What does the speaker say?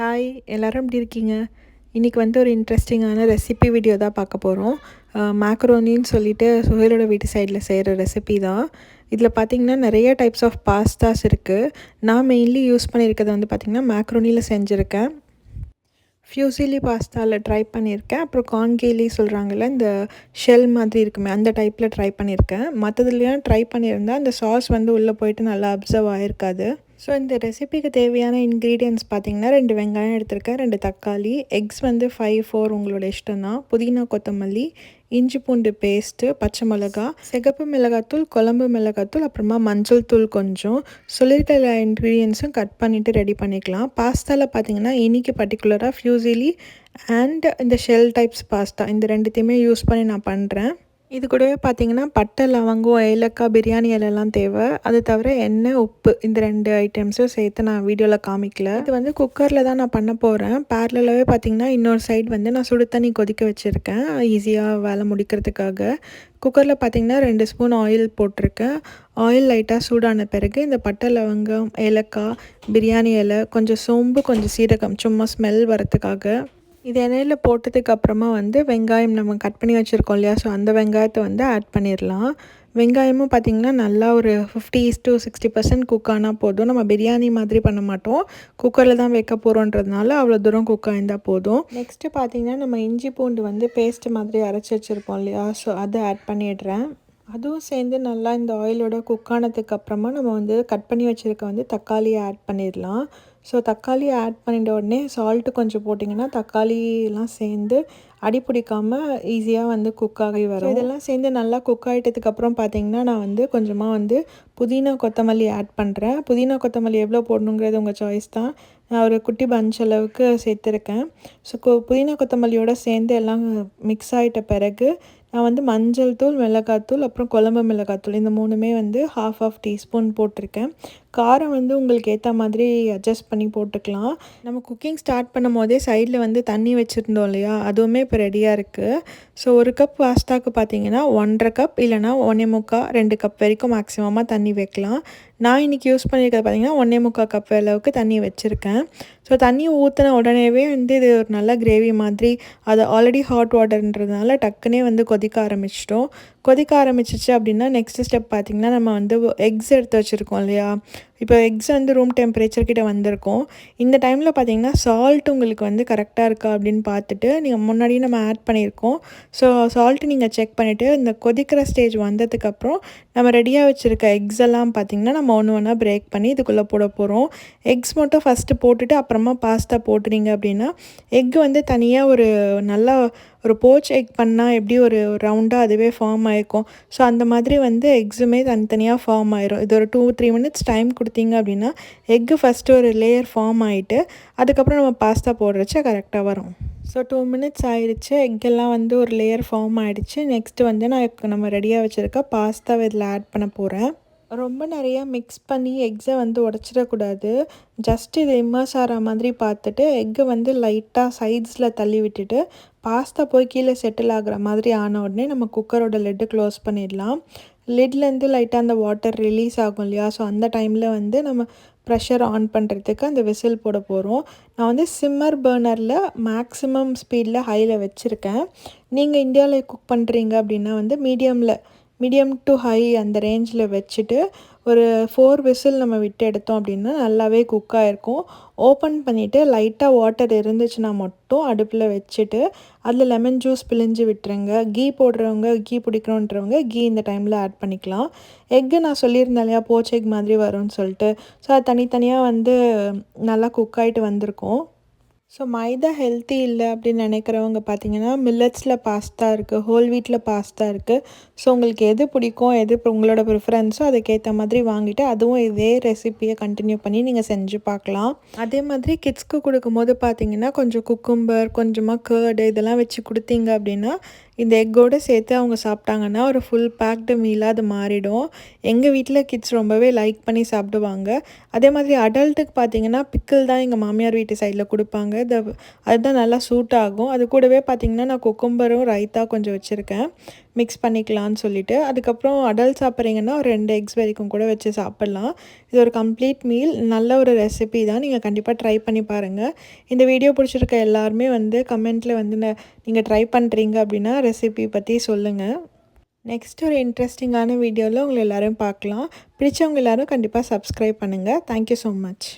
Hi எல்லோரும் எப்படி இருக்கீங்க? இன்றைக்கி வந்து ஒரு இன்ட்ரெஸ்டிங்கான ரெசிபி வீடியோ தான் பார்க்க போகிறோம் மேக்ரோனின்னு சொல்லிட்டு சுஹேலோட வீட்டு சைடில் செய்கிற ரெசிபி தான். இதில் பார்த்திங்கன்னா நிறைய டைப்ஸ் ஆஃப் பாஸ்தாஸ் இருக்குது நான் மெயின்லி யூஸ் பண்ணியிருக்கிறது வந்து பார்த்திங்கன்னா மேக்ரோனியில் செஞ்சுருக்கேன். ஃப்யூசிலி பாஸ்தாவில் ட்ரை பண்ணியிருக்கேன். அப்புறம் கான்கேலி சொல்கிறாங்கல்ல இந்த ஷெல் மாதிரி இருக்குமே அந்த டைப்பில் ட்ரை பண்ணியிருக்கேன். மற்றதுலையும் ட்ரை பண்ணியிருந்தேன் அந்த சாஸ் வந்து உள்ளே போயிட்டு நல்லா அப்சர்வ் ஆகிருக்காது ஸோ இந்த ரெசிபிக்கு தேவையான இன்க்ரீடியன்ஸ் பார்த்திங்கன்னா ரெண்டு வெங்காயம் எடுத்திருக்கேன் ரெண்டு தக்காளி எக்ஸ் வந்து ஃபைவ் ஃபோர் உங்களோட இஷ்டம் தான் புதினா கொத்தமல்லி இஞ்சி பூண்டு பேஸ்ட்டு பச்சை மிளகா சிகப்பு மிளகாத்தூள் குழம்பு மிளகாத்தூள் அப்புறமா மஞ்சள் தூள் கொஞ்சம் சொல்லியிருக்க எல்லா இன்க்ரீடியன்ஸும் கட் பண்ணிவிட்டு ரெடி பண்ணிக்கலாம். பாஸ்தாவில் பார்த்தீங்கன்னா இன்றைக்கி பர்டிகுலராக ஃப்யூசிலி அண்ட் இந்த ஷெல் டைப்ஸ் பாஸ்தா இந்த ரெண்டுத்தையுமே யூஸ் பண்ணி நான் பண்ணுறேன் இது கூடவே பார்த்தீங்கன்னா பட்டை லவங்கம் ஏலக்காய் பிரியாணி இலெல்லாம் தேவை. அது தவிர எண்ணெய் உப்பு இந்த ரெண்டு ஐட்டம்ஸும் சேர்த்து நான் வீடியோவில் காமிக்கல. இது வந்து குக்கரில் தான் நான் பண்ண போகிறேன் பேரலாகவே பார்த்தீங்கன்னா இன்னொரு சைடு வந்து நான் சுடு தண்ணி கொதிக்க வச்சுருக்கேன். ஈஸியாக வேலை முடிக்கிறதுக்காக. குக்கரில் பார்த்தீங்கன்னா ரெண்டு ஸ்பூன் ஆயில் போட்டிருக்கேன். ஆயில் லைட்டாக சூடான பிறகு இந்த பட்டை லவங்கம் ஏலக்காய் பிரியாணி இலை கொஞ்சம் சோம்பு கொஞ்சம் சீரகம் சும்மா ஸ்மெல் வரத்துக்காக இது எண்ணெயில் போட்டதுக்கு அப்புறமா வந்து வெங்காயம் நம்ம கட் பண்ணி வச்சுருக்கோம் இல்லையா? ஸோ அந்த வெங்காயத்தை வந்து ஆட் பண்ணிடலாம். வெங்காயமும் பார்த்திங்கன்னா நல்லா ஒரு fifty to sixty percent cook ஆனால் போதும். நம்ம பிரியாணி மாதிரி பண்ண மாட்டோம். குக்கரில் தான் வைக்க போகிறோன்றதுனால அவ்வளோ தூரம் குக் ஆயிருந்தால் போதும். நெக்ஸ்ட்டு பார்த்திங்கன்னா நம்ம இஞ்சி பூண்டு வந்து பேஸ்ட் மாதிரி அரைச்சி வச்சுருப்போம் இல்லையா? ஸோ அதை ஆட் பண்ணிடுறேன். அதுவும் சேர்ந்து நல்லா இந்த ஆயிலோட குக் ஆனதுக்கப்புறமா நம்ம வந்து கட் பண்ணி வச்சுருக்க வந்து தக்காளியை ஆட் பண்ணிடலாம். ஸோ தக்காளி ஆட் பண்ணிட்ட உடனே சால்ட்டு கொஞ்சம் போட்டிங்கன்னா தக்காளிலாம் சேர்ந்து அடி பிடிக்காமல் ஈஸியாக வந்து குக் ஆகி வரும். இதெல்லாம் சேர்ந்து நல்லா குக் ஆகிட்டதுக்கப்புறம் பார்த்தீங்கன்னா நான் வந்து கொஞ்சமாக வந்து புதினா கொத்தமல்லி ஆட் பண்ணுறேன் புதினா கொத்தமல்லி எவ்வளோ போடணுங்கிறது உங்கள் சாய்ஸ் தான். நான் ஒரு குட்டி பஞ்ச் அளவுக்கு சேர்த்துருக்கேன். ஸோ புதினா கொத்தமல்லியோடு சேர்ந்து எல்லாம் மிக்ஸ் ஆகிட்ட பிறகு நான் வந்து மஞ்சள் தூள் மிளகாத்தூள் அப்புறம் குழம்பு மிளகாத்தூள் இந்த மூணுமே வந்து ஹாஃப் ஆஃப் டீஸ்பூன் போட்டிருக்கேன். காரம் வந்து உங்களுக்கு ஏற்ற மாதிரி அட்ஜஸ்ட் பண்ணி போட்டுக்கலாம். நம்ம குக்கிங் ஸ்டார்ட் பண்ணும் போதே சைடில் வந்து தண்ணி வச்சுருந்தோம் இல்லையா? அதுவுமே இப்போ ரெடியாக இருக்குது ஸோ ஒரு கப் பாஸ்தாக்கு பார்த்தீங்கன்னா ஒன்றரை கப் இல்லைனா ஒன்றே முக்கால் ரெண்டு கப் வரைக்கும் மேக்ஸிமமாக தண்ணி வைக்கலாம். நான் இன்றைக்கி யூஸ் பண்ணியிருக்கிறது பார்த்திங்கன்னா ஒன்றே முக்கால் கப் அளவுக்கு தண்ணி வச்சுருக்கேன். ஸோ தண்ணி ஊற்றின உடனேவே வந்து இது ஒரு நல்ல கிரேவி மாதிரி அது ஆல்ரெடி ஹாட் வாட்டர்ன்றதுனால டக்குனே வந்து கொதிக்க ஆரம்பிச்சிட்டோம். கொதிக்க ஆரம்பிச்சிச்சு அப்படின்னா நெக்ஸ்ட் ஸ்டெப் பார்த்திங்கன்னா நம்ம வந்து எக்ஸ் எடுத்து வச்சுருக்கோம் இல்லையா? இப்போ எக்ஸ் வந்து ரூம் டெம்பரேச்சர் கிட்ட வந்திருக்கோம். இந்த டைமில் பார்த்தீங்கன்னா சால்ட் உங்களுக்கு வந்து கரெக்டாக இருக்கா அப்படின்னு பார்த்துட்டு நீங்கள் முன்னாடியே நம்ம ஆட் பண்ணியிருக்கோம். ஸோ சால்ட்டு நீங்கள் செக் பண்ணிவிட்டு இந்த கொதிக்கிற ஸ்டேஜ் வந்ததுக்கப்புறம் நம்ம ரெடியாக வச்சுருக்க எக்ஸ் எல்லாம் பார்த்திங்கன்னா நம்ம ஒன்று ஒன்றா பிரேக் பண்ணி இதுக்குள்ளே போட போகிறோம் எக்ஸ் மட்டும் ஃபஸ்ட்டு போட்டுட்டு அப்புறமா பாஸ்தா போட்டுறீங்க அப்படின்னா எக் வந்து தனியாக ஒரு நல்லா ஒரு போச் எக் பண்ணால் எப்படி ஒரு ரவுண்டாக அதுவே ஃபார்ம் ஆகிருக்கும் ஸோ அந்த மாதிரி வந்து எக்ஸுமே தனித்தனியாக ஃபார்ம் ஆயிரும். இது ஒரு டூ த்ரீ மினிட்ஸ் டைம் கொடுத்தீங்க அப்படின்னா எக்கு ஃபஸ்ட்டு ஒரு லேயர் ஃபார்ம் ஆகிட்டு அதுக்கப்புறம் நம்ம பாஸ்தா போடுறச்ச கரெக்டாக வரும். ஸோ டூ மினிட்ஸ் ஆயிடுச்சு எக்கெல்லாம் வந்து ஒரு லேயர் ஃபார்ம் ஆகிடுச்சு நெக்ஸ்ட்டு வந்து நான் நம்ம ரெடியாக வச்சுருக்க பாஸ்தாவை இதில் ஆட் பண்ண போகிறேன் ரொம்ப நிறையா மிக்ஸ் பண்ணி எக்ஸை வந்து உடச்சிடக்கூடாது. ஜஸ்ட் இது இம்மர்ஸ் ஆகிற மாதிரி பார்த்துட்டு எக்கை வந்து லைட்டாக சைட்ஸில் தள்ளி விட்டுட்டு பாஸ்தா போய் கீழே செட்டில் ஆகிற மாதிரி ஆன உடனே நம்ம குக்கரோட லெட்டு க்ளோஸ் பண்ணிடலாம். லிட்லேருந்து லைட்டாக அந்த வாட்டர் ரிலீஸ் ஆகும் இல்லையா? ஸோ அந்த டைமில் வந்து நம்ம ப்ரெஷர் ஆன் பண்ணுறதுக்கு அந்த விசில் போட போகிறோம் நான் வந்து சிம்மர் பர்னரில் மேக்ஸிமம் ஸ்பீடில் ஹையில் வச்சுருக்கேன். நீங்கள் இந்தியாவில் குக் பண்ணுறீங்க அப்படின்னா வந்து மீடியமில் மீடியம் டு ஹை அந்த ரேஞ்சில் வச்சுட்டு ஒரு ஃபோர் விசில் நம்ம விட்டு எடுத்தோம் அப்படின்னா நல்லாவே குக் ஆகிருக்கும் ஓப்பன் பண்ணிவிட்டு லைட்டாக வாட்டர் இருந்துச்சுன்னா மட்டும் அடுப்பில் வச்சுட்டு அதில் லெமன் ஜூஸ் பிழிஞ்சு விட்டுருங்க. கீ போடுறவங்க கீ பிடிக்கணுன்றவங்க கீ இந்த டைமில் ஆட் பண்ணிக்கலாம். எக்கு நான் சொல்லியிருந்தேன் இல்லையா போச்செக் எக் மாதிரி வரும்னு சொல்லிட்டு. ஸோ அது தனித்தனியாக வந்து நல்லா குக் ஆகிட்டு வந்திருக்கும். ஸோ மைதா ஹெல்த்தி இல்லை அப்படின்னு நினைக்கிறவங்க பார்த்தீங்கன்னா மில்லட்ஸில் பாஸ்தா இருக்குது ஹோல் வீட்டில் பாஸ்தா இருக்குது ஸோ உங்களுக்கு எது பிடிக்கும் எது உங்களோட ப்ரிஃபரன்ஸோ அதுக்கேற்ற மாதிரி வாங்கிட்டு அதுவும் இதே ரெசிப்பியை கண்டினியூ பண்ணி நீங்கள் செஞ்சு பார்க்கலாம். அதே மாதிரி கிட்ஸ்க்கு கொடுக்கும்போது பார்த்தீங்கன்னா கொஞ்சம் குக்கும்பர் கொஞ்சமாக கேர்டு இதெல்லாம் வச்சு கொடுத்தீங்க அப்படின்னா இந்த எக்கோடு சேர்த்து அவங்க சாப்பிட்டாங்கன்னா ஒரு ஃபுல் பேக்டு மீலாக அது மாறிடும். எங்கள் வீட்டில் கிட்ஸ் ரொம்பவே லைக் பண்ணி சாப்பிடுவாங்க. அதே மாதிரி அடல்ட்டுக்கு பார்த்தீங்கன்னா பிக்கிள் தான் எங்கள் மாமியார் வீட்டு சைடில் கொடுப்பாங்க. அதுதான் நல்லா சூட் ஆகும். அது கூடவே பார்த்திங்கன்னா நான் குக்கும்பரும் ரைத்தா கொஞ்சம் வச்சுருக்கேன். மிக்ஸ் பண்ணிக்கலான்னு சொல்லிட்டு. அதுக்கப்புறம் அடல்ட் சாப்பிட்றீங்கன்னா ஒரு ரெண்டு எக்ஸ் வரைக்கும் கூட வச்சு சாப்பிட்லாம். இது ஒரு கம்ப்ளீட் மீல் நல்ல ஒரு ரெசிபி தான். நீங்கள் கண்டிப்பாக ட்ரை பண்ணி பாருங்கள் இந்த வீடியோ பிடிச்சிருக்க எல்லாருமே வந்து கமெண்ட்டில் வந்து நீங்கள் ட்ரை பண்ணுறீங்க அப்படின்னா ரெசிபி பற்றி சொல்லுங்கள் நெக்ஸ்ட் ஒரு இன்ட்ரெஸ்டிங்கான வீடியோவில் உங்களை எல்லோரும் பார்க்கலாம். பிடிச்சவங்க எல்லோரும் கண்டிப்பாக சப்ஸ்கிரைப் பண்ணுங்கள் தேங்க்யூ ஸோ மச்